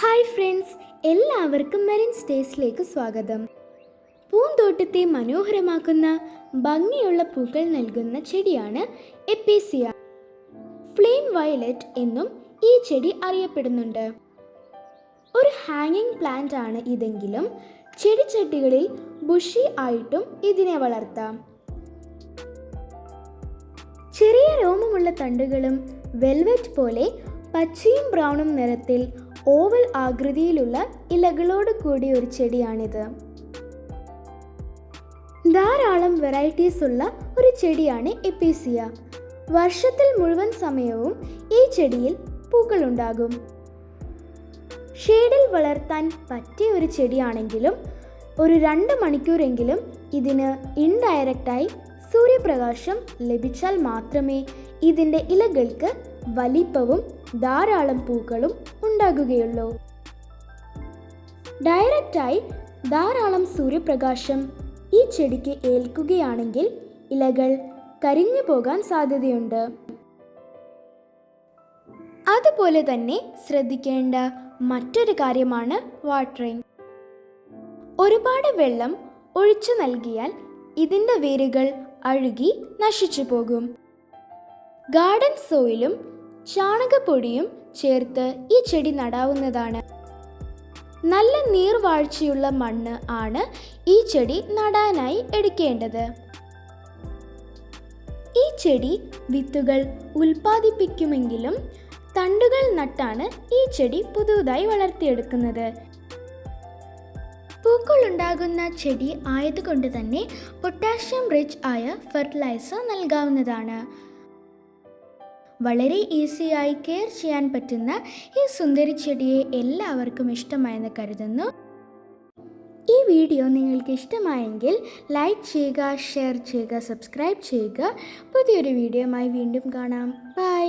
Hi friends എല്ലാവർക്കും മെറിൻ സ്റ്റേസിലേക്ക് സ്വാഗതം. പൂന്തോട്ടത്തെ മനോഹരമാക്കുന്ന ഭംഗിയുള്ള പൂക്കൾ നൽകുന്ന ചെടിയാണ് എപ്പീസിയ. ഫ്ലെയിം വയലറ്റ് എന്നും ഈ ചെടി അറിയപ്പെടുന്നുണ്ട്. ഒരു ഹാങ്ങിങ് പ്ലാന്റ് ആണ് ഇതെങ്കിലും ചെടിച്ചട്ടികളിൽ ബുഷി ആയിട്ടും ഇതിനെ വളർത്താം. ചെറിയ രോമമുള്ള തണ്ടുകളും വെൽവെറ്റ് പോലെ പച്ചയും ബ്രൗണും നിറത്തിൽ ഓവൽ ആകൃതിയിലുള്ള ഇലകളോട് കൂടിയ ഒരു ചെടിയാണിത്. ധാരാളം വെറൈറ്റീസ് ഉള്ള ഒരു ചെടിയാണ് എപ്പീസിയ വർഷത്തിൽ മുഴുവൻ സമയവും ഈ ചെടിയിൽ പൂക്കളുണ്ടാകും. ഷെയ്ഡിൽ വളർത്താൻ പറ്റിയ ഒരു ചെടിയാണെങ്കിലും ഒരു രണ്ട് മണിക്കൂറെങ്കിലും ഇതിന് ഇൻഡയറക്റ്റായി സൂര്യപ്രകാശം ലഭിച്ചാൽ മാത്രമേ ഇതിന്റെ ഇലകൾക്ക് വലിപ്പവും ധാരാളം പൂക്കളും ഉണ്ടാകുകയുള്ളൂ. ഡയറക്റ്റായി ധാരാളം സൂര്യപ്രകാശം ഈ ചെടിക്ക് ഏൽക്കുകയാണെങ്കിൽ ഇലകൾ കരിഞ്ഞു പോകാൻ സാധ്യതയുണ്ട്. അതുപോലെ തന്നെ ശ്രദ്ധിക്കേണ്ട മറ്റൊരു കാര്യമാണ് വാട്ടറിംഗ്. ഒരുപാട് വെള്ളം ഒഴിച്ചു നൽകിയാൽ ഇതിന്റെ വേരുകൾ അഴുകി നശിച്ചു പോകും. ഗാർഡൻ സോയിലും ചാണകപ്പൊടിയും ചേർത്ത് ഈ ചെടി നടാവുന്നതാണ്. നല്ല നീർവാഴ്ചയുള്ള മണ്ണ് ആണ് ഈ ചെടി നടാനായി എടുക്കേണ്ടത്. ഈ ചെടി വിത്തുകൾ ഉൽപ്പാദിപ്പിക്കുമെങ്കിലും തണ്ടുകൾ നട്ടാണ് ഈ ചെടി പുതുതായി വളർത്തിയെടുക്കുന്നത്. പൂക്കളുണ്ടാകുന്ന ചെടി ആയതുകൊണ്ട് തന്നെ പൊട്ടാഷ്യം റിച്ച് ആയ ഫെർട്ടിലൈസർ നൽകാവുന്നതാണ്. വളരെ ഈസിയായി കെയർ ചെയ്യാൻ പറ്റുന്ന ഈ സുന്ദരി ചെടിയെ എല്ലാവർക്കും ഇഷ്ടമായെന്ന് കരുതുന്നു. ഈ വീഡിയോ നിങ്ങൾക്ക് ഇഷ്ടമായെങ്കിൽ ലൈക്ക് ചെയ്യുക ഷെയർ ചെയ്യുക സബ്സ്ക്രൈബ് ചെയ്യുക. പുതിയൊരു വീഡിയോയുമായി വീണ്ടും കാണാം. ബൈ.